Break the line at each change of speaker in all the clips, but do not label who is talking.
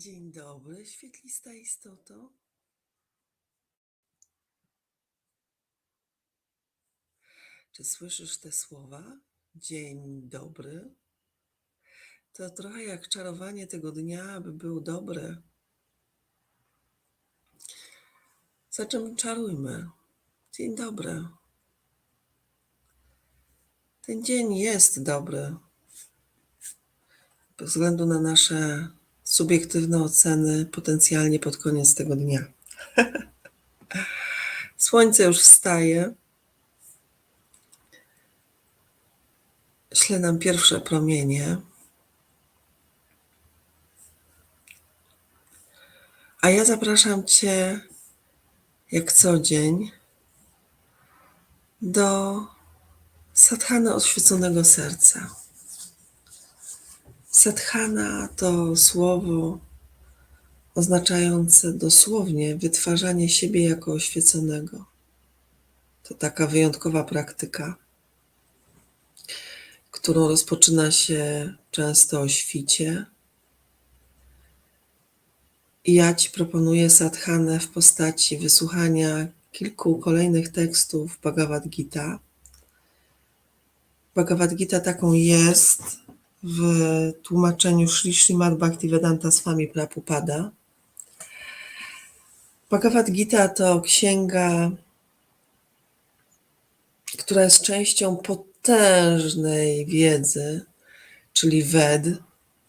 Dzień dobry, świetlista istoto. Czy słyszysz te słowa? Dzień dobry. To trochę jak czarowanie tego dnia, aby był dobry. Za czym czarujmy? Dzień dobry. Ten dzień jest dobry. Bez względu na nasze subiektywne oceny, potencjalnie pod koniec tego dnia. Słońce już wstaje. Śle nam pierwsze promienie. A ja zapraszam Cię, jak co dzień, do sadhany oświeconego serca. Sadhana to słowo oznaczające dosłownie wytwarzanie siebie jako oświeconego. To taka wyjątkowa praktyka, którą rozpoczyna się często o świcie. I ja Ci proponuję sadhanę w postaci wysłuchania kilku kolejnych tekstów Bhagavad Gita. Bhagavad Gita taką jest w tłumaczeniu Sri Srimad Bhaktivedanta Swami Prabhupada. Bhagavad Gita to księga, która jest częścią potężnej wiedzy, czyli Ved,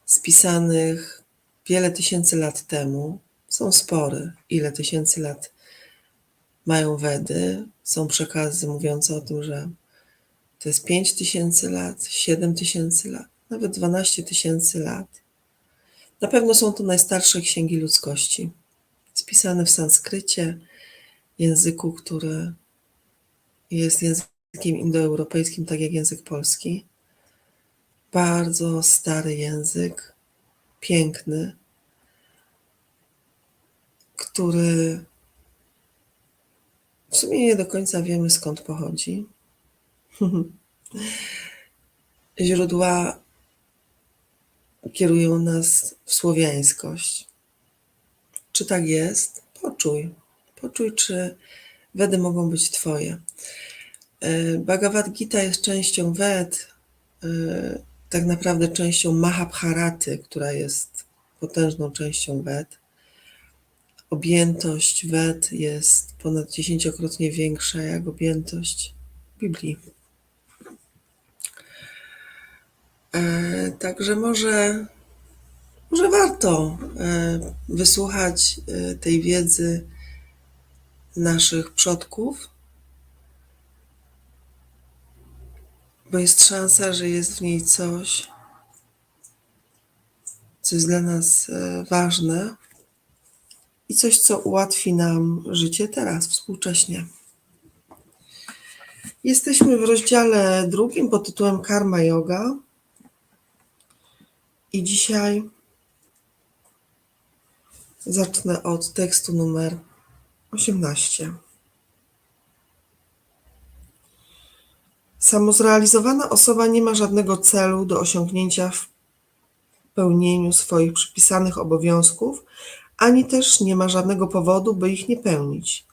spisanych wiele tysięcy lat temu. Są spory, ile tysięcy lat mają Wedy. Są przekazy mówiące o tym, że to jest 5 tysięcy lat, 7 tysięcy lat, nawet 12 tysięcy lat. Na pewno są to najstarsze księgi ludzkości, spisane w sanskrycie, języku, który jest językiem indoeuropejskim, tak jak język polski. Bardzo stary język, piękny, który w sumie nie do końca wiemy skąd pochodzi. Źródła kierują nas w słowiańskość. Czy tak jest? Poczuj. Poczuj, czy Wedy mogą być Twoje. E, Bhagavad Gita jest częścią Wed, e, tak naprawdę częścią Mahabharaty, która jest potężną częścią Wed. Objętość Wed jest ponad dziesięciokrotnie większa jak objętość Biblii. E, także może, może warto e, wysłuchać e, tej wiedzy naszych przodków, bo jest szansa, że jest w niej coś, co jest dla nas ważne i coś, co ułatwi nam życie teraz, współcześnie. Jesteśmy w rozdziale drugim pod tytułem Karma Yoga. I dzisiaj zacznę od tekstu numer 18. Samozrealizowana osoba nie ma żadnego celu do osiągnięcia w pełnieniu swoich przypisanych obowiązków, ani też nie ma żadnego powodu, by ich nie pełnić.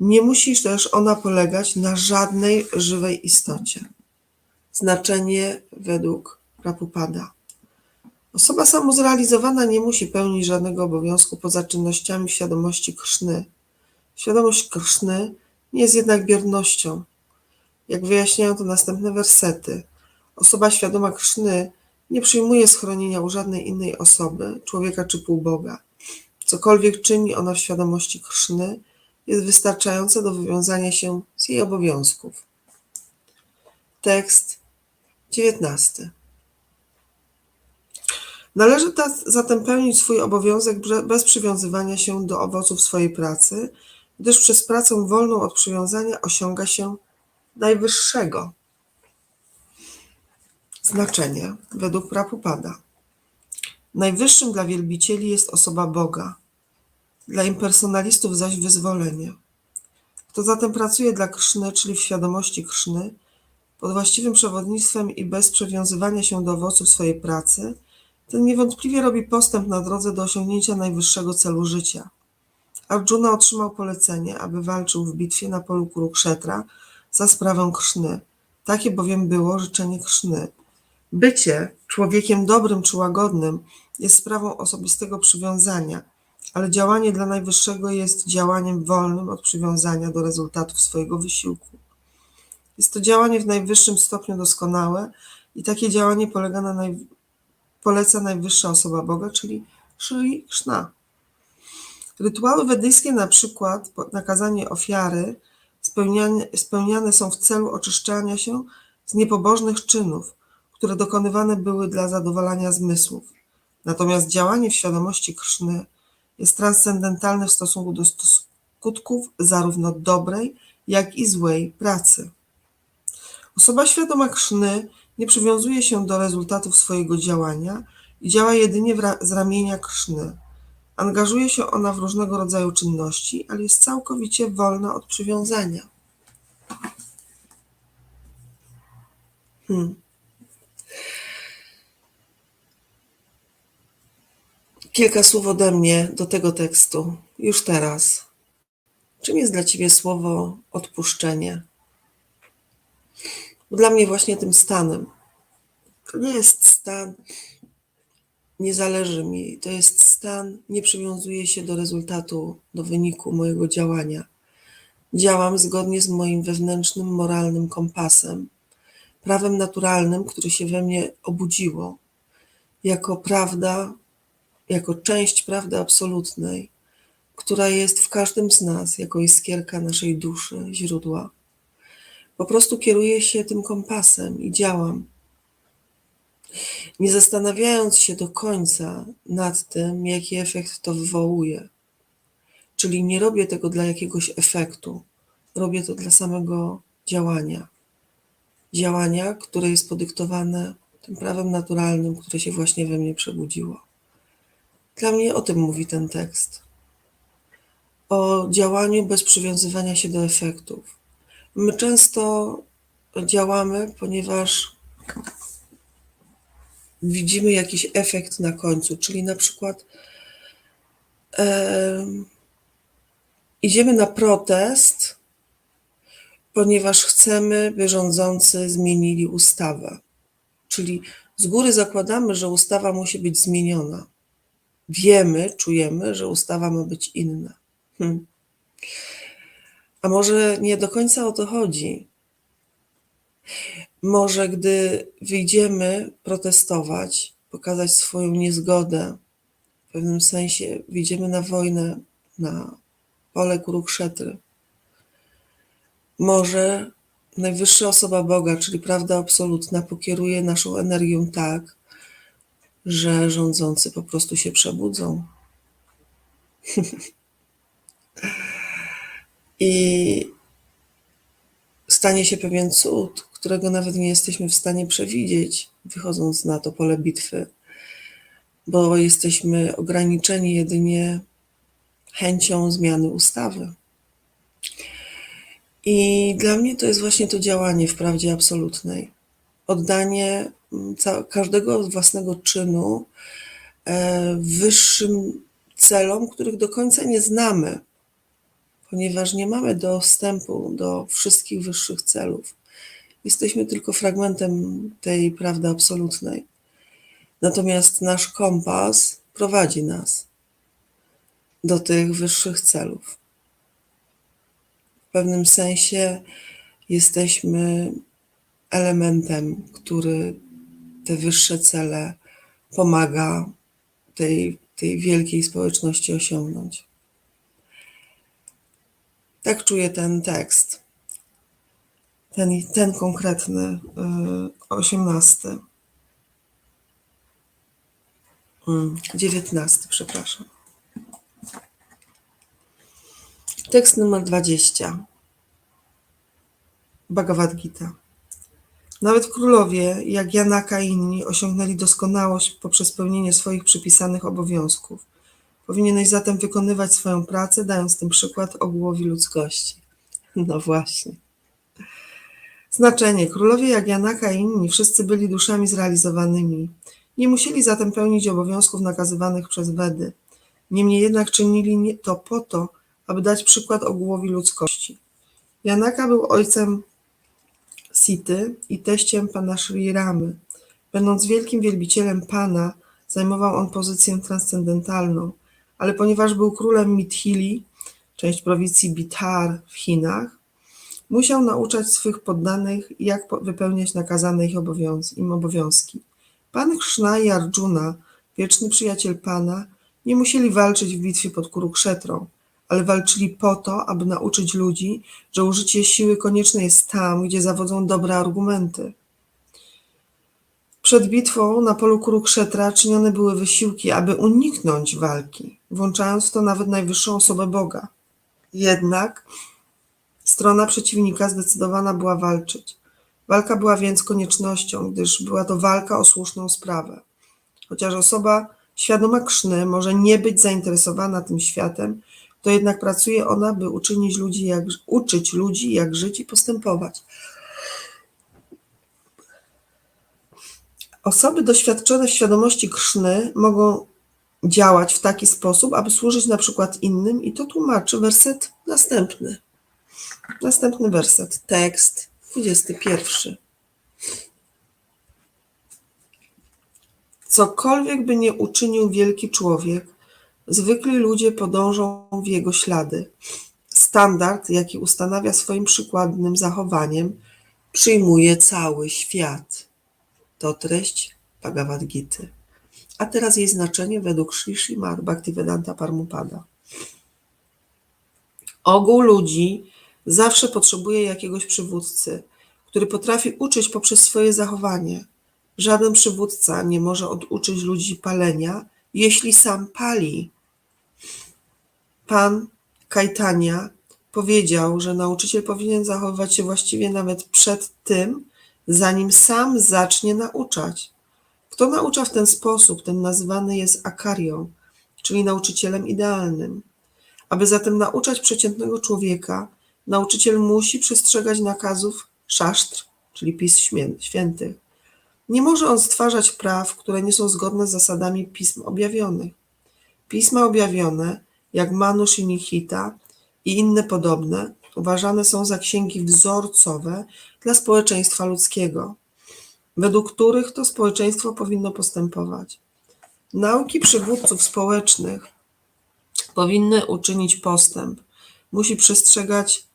Nie musi też ona polegać na żadnej żywej istocie. Znaczenie według Prabhupada. Osoba samozrealizowana nie musi pełnić żadnego obowiązku poza czynnościami świadomości Krszny. Świadomość Krszny nie jest jednak biernością. Jak wyjaśniają to następne wersety, osoba świadoma Krszny nie przyjmuje schronienia u żadnej innej osoby, człowieka czy półboga. Cokolwiek czyni ona w świadomości Krszny, jest wystarczające do wywiązania się z jej obowiązków. Tekst 19. Należy zatem pełnić swój obowiązek bez przywiązywania się do owoców swojej pracy, gdyż przez pracę wolną od przywiązania osiąga się najwyższego. Znaczenie według Prapupada. Najwyższym dla wielbicieli jest osoba Boga, dla impersonalistów zaś wyzwolenie. Kto zatem pracuje dla Krszny, czyli w świadomości Krszny, pod właściwym przewodnictwem i bez przywiązywania się do owoców swojej pracy, Ten niewątpliwie robi postęp na drodze do osiągnięcia najwyższego celu życia. Arjuna otrzymał polecenie, aby walczył w bitwie na polu Kurukshetra za sprawę Krzny. Takie bowiem było życzenie Krzny. Bycie człowiekiem dobrym czy łagodnym jest sprawą osobistego przywiązania, ale działanie dla najwyższego jest działaniem wolnym od przywiązania do rezultatów swojego wysiłku. Jest to działanie w najwyższym stopniu doskonałe i takie działanie polega na naj... poleca najwyższa osoba Boga, czyli Sri Krishna. Rytuały wedyjskie, na przykład nakazanie ofiary, spełniane, są w celu oczyszczania się z niepobożnych czynów, które dokonywane były dla zadowalania zmysłów. Natomiast działanie w świadomości Krszny jest transcendentalne w stosunku do skutków zarówno dobrej, jak i złej pracy. Osoba świadoma Krzny nie przywiązuje się do rezultatów swojego działania i działa jedynie z ramienia Krzny. Angażuje się ona w różnego rodzaju czynności, ale jest całkowicie wolna od przywiązania. Hmm. Kilka słów ode mnie do tego tekstu, już teraz. Czym jest dla Ciebie słowo odpuszczenie? Dla mnie właśnie tym stanem. To nie jest stan, nie zależy mi. To jest stan, nie przywiązuje się do rezultatu, do wyniku mojego działania. Działam zgodnie z moim wewnętrznym, moralnym kompasem, prawem naturalnym, które się we mnie obudziło, jako prawda, jako część prawdy absolutnej, która jest w każdym z nas, jako iskierka naszej duszy, źródła. Po prostu kieruję się tym kompasem i działam, nie zastanawiając się do końca nad tym, jaki efekt to wywołuje. Czyli nie robię tego dla jakiegoś efektu, robię to dla samego działania. Działania, które jest podyktowane tym prawem naturalnym, które się właśnie we mnie przebudziło. Dla mnie o tym mówi ten tekst. O działaniu bez przywiązywania się do efektów. My często działamy, ponieważ widzimy jakiś efekt na końcu, czyli na przykład em, idziemy na protest, ponieważ chcemy, by rządzący zmienili ustawę. Czyli z góry zakładamy, że ustawa musi być zmieniona. Wiemy, czujemy, że ustawa ma być inna. Hmm. A może nie do końca o to chodzi? Może gdy wyjdziemy protestować, pokazać swoją niezgodę, w pewnym sensie wyjdziemy na wojnę, na pole Kurukszetry, może najwyższa osoba Boga, czyli prawda absolutna, pokieruje naszą energią tak, że rządzący po prostu się przebudzą. I stanie się pewien cud, którego nawet nie jesteśmy w stanie przewidzieć, wychodząc na to pole bitwy, bo jesteśmy ograniczeni jedynie chęcią zmiany ustawy. I dla mnie to jest właśnie to działanie w prawdzie absolutnej. Oddanie mm, każdego własnego czynu e, wyższym celom, których do końca nie znamy, ponieważ nie mamy dostępu do wszystkich wyższych celów. Jesteśmy tylko fragmentem tej prawdy absolutnej. Natomiast nasz kompas prowadzi nas do tych wyższych celów. W pewnym sensie jesteśmy elementem, który te wyższe cele pomaga tej, tej wielkiej społeczności osiągnąć. Tak czuję ten tekst. Ten, ten konkretny, y, 18. Mm, 19, przepraszam. Tekst numer 20. Bhagavad Gita. Nawet królowie, jak Janaka i inni, osiągnęli doskonałość poprzez pełnienie swoich przypisanych obowiązków. Powinieneś zatem wykonywać swoją pracę, dając tym przykład ogółowi ludzkości. No właśnie. Znaczenie. Królowie jak Janaka i inni wszyscy byli duszami zrealizowanymi. Nie musieli zatem pełnić obowiązków nakazywanych przez Wedy. Niemniej jednak czynili to po to, aby dać przykład ogółowi ludzkości. Janaka był ojcem Sity i teściem pana Sri Ramy. Będąc wielkim wielbicielem Pana, zajmował on pozycję transcendentalną, ale ponieważ był królem Mithili, część prowincji Bihar w Chinach, musiał nauczać swych poddanych, jak wypełniać nakazane ich obowiąz- im obowiązki. Pan Krishna i Arjuna, wieczny przyjaciel Pana, nie musieli walczyć w bitwie pod Kurukszetrą, ale walczyli po to, aby nauczyć ludzi, że użycie siły konieczne jest tam, gdzie zawodzą dobre argumenty. Przed bitwą na polu Kurukszetra czynione były wysiłki, aby uniknąć walki, włączając w to nawet najwyższą osobę Boga. Jednak strona przeciwnika zdecydowana była walczyć. Walka była więc koniecznością, gdyż była to walka o słuszną sprawę. Chociaż osoba świadoma Krzny może nie być zainteresowana tym światem, to jednak pracuje ona, by uczynić ludzi jak, uczyć ludzi, jak żyć i postępować. Osoby doświadczone w świadomości Krzny mogą działać w taki sposób, aby służyć na przykład innym i to tłumaczy werset następny. Następny werset, tekst 21. Cokolwiek by nie uczynił wielki człowiek, zwykli ludzie podążą w jego ślady. Standard, jaki ustanawia swoim przykładnym zachowaniem, przyjmuje cały świat. To treść Bhagavad Gita. A teraz jej znaczenie według Sri Srimad Bhaktivedanta Parmupada. Ogół ludzi zawsze potrzebuje jakiegoś przywódcy, który potrafi uczyć poprzez swoje zachowanie. Żaden przywódca nie może oduczyć ludzi palenia, jeśli sam pali. Pan Kajtania powiedział, że nauczyciel powinien zachowywać się właściwie nawet przed tym, zanim sam zacznie nauczać. Kto naucza w ten sposób, ten nazywany jest akarią, czyli nauczycielem idealnym. Aby zatem nauczać przeciętnego człowieka, nauczyciel musi przestrzegać nakazów szasztr, czyli pism świętych. Nie może on stwarzać praw, które nie są zgodne z zasadami pism objawionych. Pisma objawione, jak Manusz i Nihita i inne podobne, uważane są za księgi wzorcowe dla społeczeństwa ludzkiego, według których to społeczeństwo powinno postępować. Nauki przywódców społecznych powinny uczynić postęp, musi przestrzegać,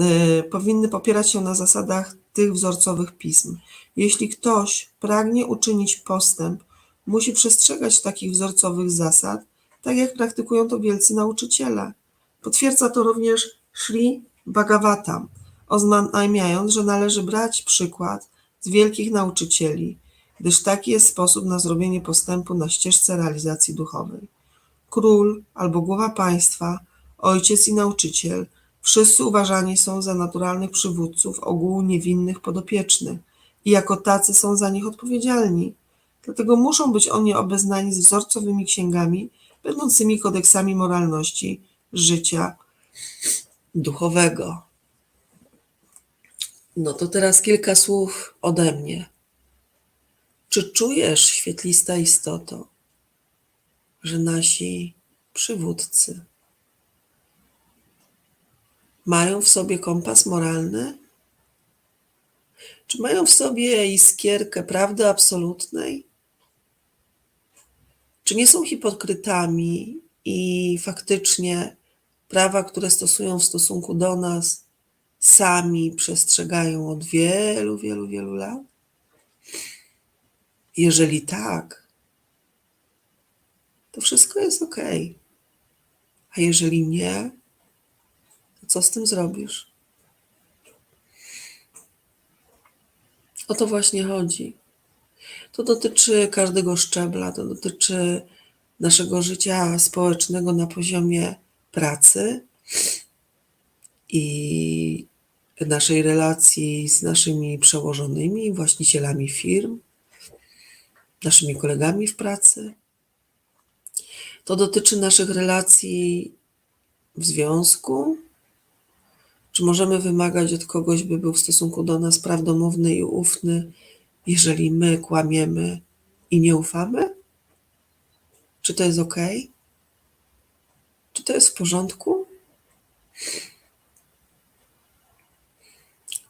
y, powinny popierać się na zasadach tych wzorcowych pism. Jeśli ktoś pragnie uczynić postęp, musi przestrzegać takich wzorcowych zasad, tak jak praktykują to wielcy nauczyciele. Potwierdza to również Sri Bhagavatam, oznajmiając, że należy brać przykład z wielkich nauczycieli, gdyż taki jest sposób na zrobienie postępu na ścieżce realizacji duchowej. Król albo głowa państwa, ojciec i nauczyciel, wszyscy uważani są za naturalnych przywódców ogółu niewinnych podopiecznych i jako tacy są za nich odpowiedzialni. Dlatego muszą być oni obeznani z wzorcowymi księgami, będącymi kodeksami moralności życia duchowego. No to teraz kilka słów ode mnie. Czy czujesz, świetlista istoto, że nasi przywódcy mają w sobie kompas moralny? Czy mają w sobie iskierkę prawdy absolutnej? Czy nie są hipokrytami i faktycznie prawa, które stosują w stosunku do nas, sami przestrzegają od wielu, wielu, wielu lat? Jeżeli tak, to wszystko jest ok. A jeżeli nie, to co z tym zrobisz? O to właśnie chodzi. To dotyczy każdego szczebla, to dotyczy naszego życia społecznego na poziomie pracy i naszej relacji z naszymi przełożonymi, właścicielami firm, naszymi kolegami w pracy. To dotyczy naszych relacji w związku. Czy możemy wymagać od kogoś, by był w stosunku do nas prawdomówny i ufny, jeżeli my kłamiemy i nie ufamy? Czy to jest ok? Czy to jest w porządku?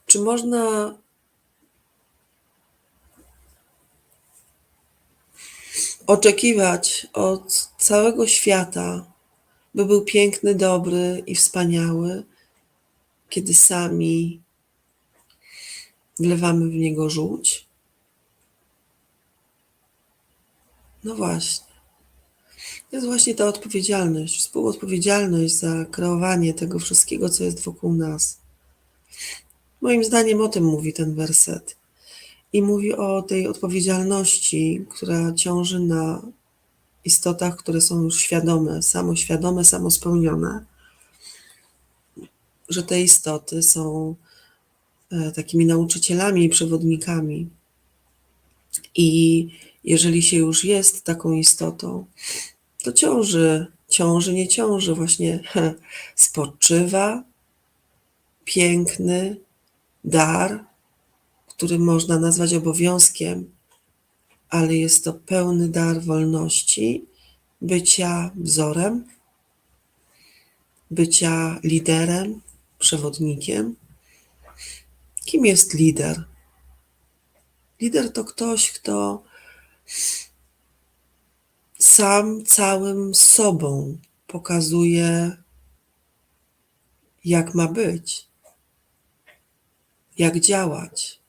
Czy można oczekiwać od całego świata, by był piękny, dobry i wspaniały, kiedy sami wlewamy w niego żółć? No właśnie. To jest właśnie ta odpowiedzialność, współodpowiedzialność za kreowanie tego wszystkiego, co jest wokół nas. Moim zdaniem o tym mówi ten werset. I mówi o tej odpowiedzialności, która ciąży na istotach, które są już świadome, samoświadome, samospełnione. Że te istoty są e, takimi nauczycielami i przewodnikami. I jeżeli się już jest taką istotą, to ciąży, ciąży, nie ciąży, właśnie spoczywa piękny dar, który można nazwać obowiązkiem, ale jest to pełny dar wolności, bycia wzorem, bycia liderem, przewodnikiem. Kim jest lider? Lider to ktoś, kto sam całym sobą pokazuje, jak ma być, jak działać.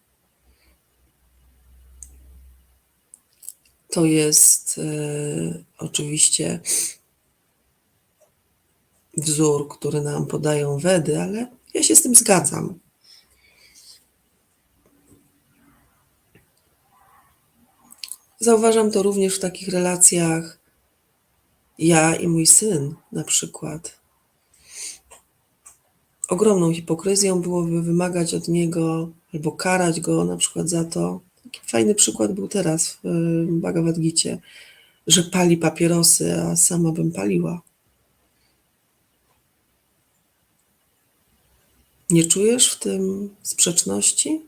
To jest e, oczywiście wzór, który nam podają Wedy, ale ja się z tym zgadzam. Zauważam to również w takich relacjach ja i mój syn, na przykład. Ogromną hipokryzją byłoby wymagać od niego albo karać go na przykład za to. Taki fajny przykład był teraz w Bhagavad Gita, że pali papierosy, a sama bym paliła. Nie czujesz w tym sprzeczności?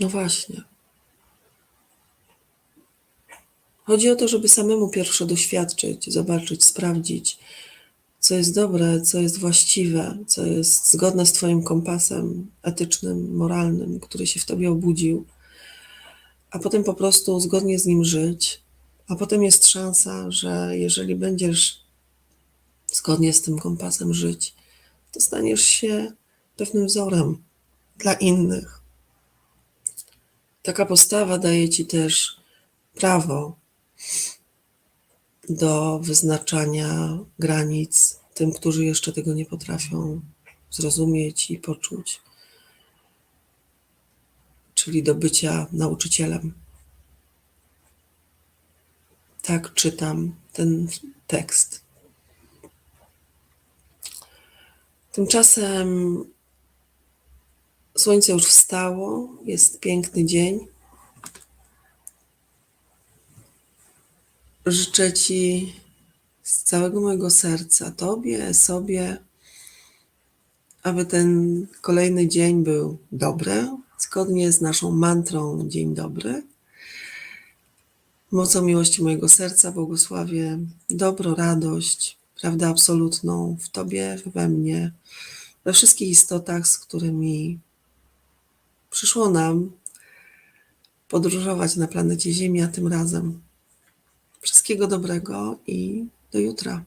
No właśnie. Chodzi o to, żeby samemu pierwsze doświadczyć, zobaczyć, sprawdzić, co jest dobre, co jest właściwe, co jest zgodne z Twoim kompasem etycznym, moralnym, który się w Tobie obudził, a potem po prostu zgodnie z nim żyć. A potem jest szansa, że jeżeli będziesz zgodnie z tym kompasem żyć, to staniesz się pewnym wzorem dla innych. Taka postawa daje Ci też prawo do wyznaczania granic tym, którzy jeszcze tego nie potrafią zrozumieć i poczuć, czyli do bycia nauczycielem. Tak czytam ten tekst. Tymczasem słońce już wstało, jest piękny dzień. Życzę Ci z całego mojego serca, Tobie, sobie, aby ten kolejny dzień był dobry, zgodnie z naszą mantrą Dzień dobry. Mocą miłości mojego serca błogosławię dobro, radość, prawdę absolutną w Tobie, we mnie, we wszystkich istotach, z którymi przyszło nam podróżować na planecie Ziemia tym razem. Wszystkiego dobrego i do jutra.